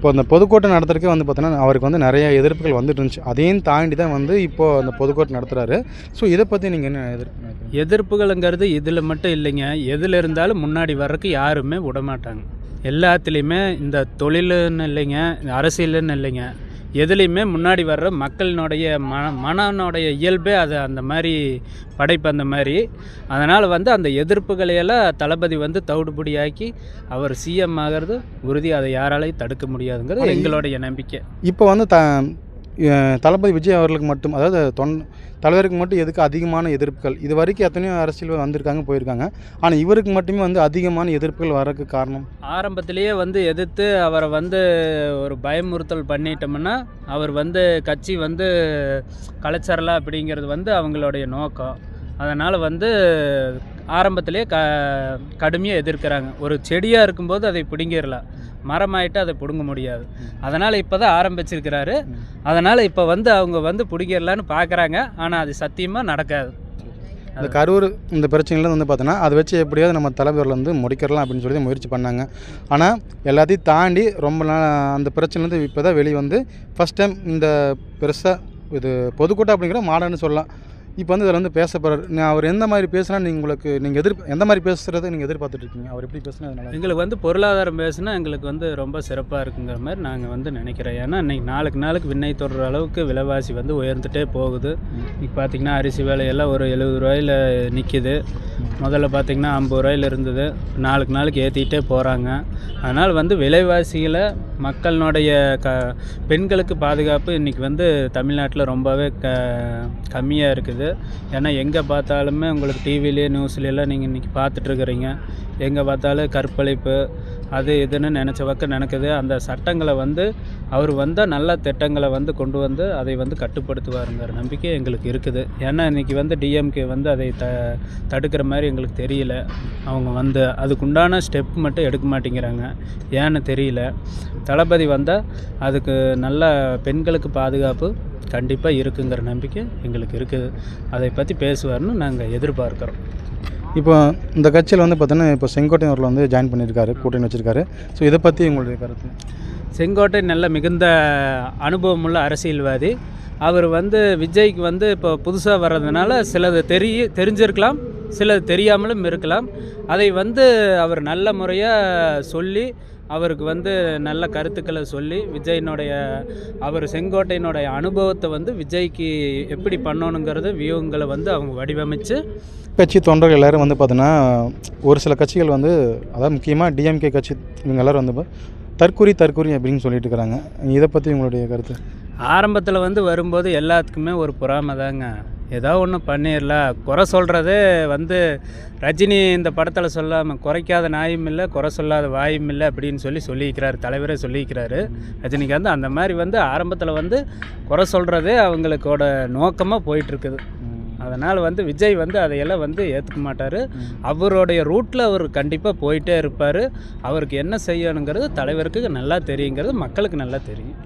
இப்போ அந்த பொதுக்கூட்டம் நடத்துறதுக்கே வந்து பார்த்தோன்னா அவருக்கு வந்து நிறைய எதிர்ப்புகள் வந்துட்டு இருந்துச்சு. அதையும் தாண்டி தான் வந்து இப்போது அந்த பொதுக்கூட்டம் நடத்துகிறாரு ஸோ இதை பற்றி நீங்கள் என்ன எதிர்ப்பு எதிர்ப்புகளுங்கிறது இதில் மட்டும் இல்லைங்க. எதில் இருந்தாலும் முன்னாடி வர்றதுக்கு யாருமே விடமாட்டாங்க. எல்லாத்துலேயுமே இந்த தொழிலுன்னு இல்லைங்க அரசியலுன்னு இல்லைங்க. எதுலேயுமே முன்னாடி வர்ற மக்களினுடைய மன மனனுடைய இயல்பே அது அந்த மாதிரி படைப்பு அந்த மாதிரி. அதனால் வந்து அந்த எதிர்ப்புகளையெல்லாம் தளபதி வந்து தவிடுபடியாக்கி அவர் சிஎம் ஆகிறது உறுதி. அதை யாராலையும் தடுக்க முடியாதுங்கிறது எங்களுடைய நம்பிக்கை. இப்போ வந்து த தளபதி விஜய் அவர்களுக்கு மட்டும் அதாவது தொன் தலைவருக்கு மட்டும் எதுக்கு அதிகமான எதிர்ப்புகள்? இது வரைக்கும் எத்தனையோ அரசியல் வந்திருக்காங்க போயிருக்காங்க. ஆனால் இவருக்கு மட்டுமே வந்து அதிகமான எதிர்ப்புகள் வரக்கு காரணம்? ஆரம்பத்திலேயே வந்து எதிர்த்து அவரை வந்து ஒரு பயமுறுத்தல் பண்ணிட்டோம்னா அவர் வந்து கட்சி வந்து கலைச்சரலா அப்படிங்கிறது வந்து அவங்களுடைய நோக்கம். அதனால் வந்து ஆரம்பத்திலே க கடுமையாக எதிர்க்கிறாங்க. ஒரு செடியாக இருக்கும்போது அதை பிடுங்கிடலாம் மரமாயிட்டு அதை பிடுங்க முடியாது. அதனால் இப்போ தான் ஆரம்பிச்சிருக்கிறாரு. அதனால் இப்போ வந்து அவங்க வந்து பிடிக்கிறலான்னு பார்க்குறாங்க ஆனால் அது சத்தியமாக நடக்காது. இந்த கரூர் இந்த பிரச்சனையில வந்து பார்த்தோன்னா அதை வச்சு எப்படியாவது நம்ம தலைவர்கள் வந்து முடிக்கிறலாம் அப்படின்னு சொல்லி முயற்சி பண்ணாங்க. ஆனால் எல்லாத்தையும் தாண்டி ரொம்ப நாள் அந்த பிரச்சனைலேருந்து இப்போ தான் வெளியே வந்து ஃபஸ்ட் டைம் இந்த பெருசாக இது பொதுக்கூட்டம் அப்படிங்கிற மாடன்னு சொல்லலாம். இப்போ வந்து இதில் வந்து பேச போகிறாரு நான் அவர் எந்த மாதிரி பேசுனா நீங்கள் உங்களுக்கு நீங்கள் எதிர் எந்த மாதிரி பேசுகிறத நீங்கள் எதிர்பார்த்துட்டு இருக்கீங்க அவர் எப்படி பேசுனா அதனால எங்களுக்கு வந்து பொருளாதாரம் பேசுனா எங்களுக்கு வந்து ரொம்ப சிறப்பாக இருக்குங்கிற மாதிரி நாங்கள் வந்து நினைக்கிறோம் ஏன்னா இன்னைக்கு நாளுக்கு நாளுக்கு விண்ணை தொடுற அளவுக்கு விலைவாசி வந்து உயர்ந்துட்டே போகுது. இன்னைக்கு பார்த்திங்கன்னா அரிசி விலையெல்லாம் ஒரு எழுபது ரூபாயில் நிற்கிது முதல்ல பார்த்திங்கன்னா ஐம்பது ரூபாயில் இருந்தது. நாளுக்கு நாளுக்கு ஏற்றிக்கிட்டே போகிறாங்க அதனால் வந்து விலைவாசிகளை மக்களினுடைய க பெண்களுக்கு பாதுகாப்பு இன்றைக்கி வந்து தமிழ்நாட்டில் ரொம்பவே க கம்மியாக இருக்குது. ஏன்னா எங்கே பார்த்தாலுமே உங்களுக்கு டிவிலேயே நியூஸ்லாம் நீங்கள் இன்றைக்கி பார்த்துட்ருக்குறீங்க எங்கே பார்த்தாலும் கற்பழிப்பு அது இதுன்னு நினச்ச பக்கம் நடக்குது அந்த சட்டங்களை வந்து அவர் வந்தால் நல்ல திட்டங்களை வந்து கொண்டு வந்து அதை வந்து கட்டுப்படுத்துவாருங்கிற நம்பிக்கை எங்களுக்கு இருக்குது. ஏன்னா இன்றைக்கி வந்து டிஎம்கே வந்து அதை த தடுக்கிற மாதிரி எங்களுக்கு தெரியல. அவங்க வந்து அதுக்குண்டான ஸ்டெப் மட்டும் எடுக்க மாட்டேங்கிறாங்க. ஏன்னு தெரியல. தளபதி வந்தால் அதுக்கு நல்ல பெண்களுக்கு பாதுகாப்பு கண்டிப்பாக இருக்குங்கிற நம்பிக்கை எங்களுக்கு இருக்குது. அதை பற்றி பேசுவார்னு நாங்கள் எதிர்பார்க்குறோம். இப்போ இந்த கட்சியில் வந்து பார்த்தோன்னா இப்போ செங்கோட்டையன் அவர்கள் வந்து ஜாயின் பண்ணியிருக்காரு கூட்டணி வச்சுருக்காரு. ஸோ இதை பற்றி உங்களுடைய கருத்து? செங்கோட்டை நல்ல மிகுந்த அனுபவமுள்ள அரசியல்வாதி. அவர் வந்து விஜய்க்கு வந்து இப்போ புதுசாக வர்றதுனால சிலது தெரிய தெரிஞ்சிருக்கலாம் சிலது தெரியாமலும் இருக்கலாம். அதை வந்து அவர் நல்ல முறையாக சொல்லி அவருக்கு வந்து நல்ல கருத்துக்களை சொல்லி விஜயினுடைய அவர் செங்கோட்டையினுடைய அனுபவத்தை வந்து விஜய்க்கு எப்படி பண்ணணுங்கிறது வியூகங்களை வந்து அவங்க வடிவமைச்சு கட்சி தொண்டர்கள் எல்லாரும் வந்து பார்த்தோன்னா ஒரு சில கட்சிகள் வந்து அதாவது முக்கியமாக டிஎம்கே கட்சி இவங்க எல்லாரும் வந்து தற்குறி தற்குறி அப்படின்னு சொல்லிட்டு இருக்கிறாங்க. இதை பற்றி உங்களுடைய கருத்து? ஆரம்பத்தில் வந்து வரும்போது எல்லாத்துக்குமே ஒரு பொறாமை தாங்க. ஏதோ ஒன்று பண்ணிடலாம் குறை சொல்கிறதே வந்து ரஜினி இந்த படத்தில் சொல்லாமல் குறைக்காத நாயும் இல்லை குறை சொல்லாத வாயும் இல்லை அப்படின்னு சொல்லி சொல்லியிருக்கிறாரு தலைவரே சொல்லியிருக்கிறாரு. ரஜினிகாந்த் அந்த மாதிரி வந்து ஆரம்பத்தில் வந்து குறை சொல்கிறதே அவங்களுக்கோட நோக்கமாக போயிட்டுருக்குது. அதனால் வந்து விஜய் வந்து அதையெல்லாம் வந்து ஏற்றுக்க மாட்டார். அவருடைய ரூட்டில் அவர் கண்டிப்பாக போயிட்டே இருப்பார். அவருக்கு என்ன செய்யணுங்கிறது தலைவருக்கு நல்லா தெரியுங்கிறது மக்களுக்கு நல்லா தெரியும்.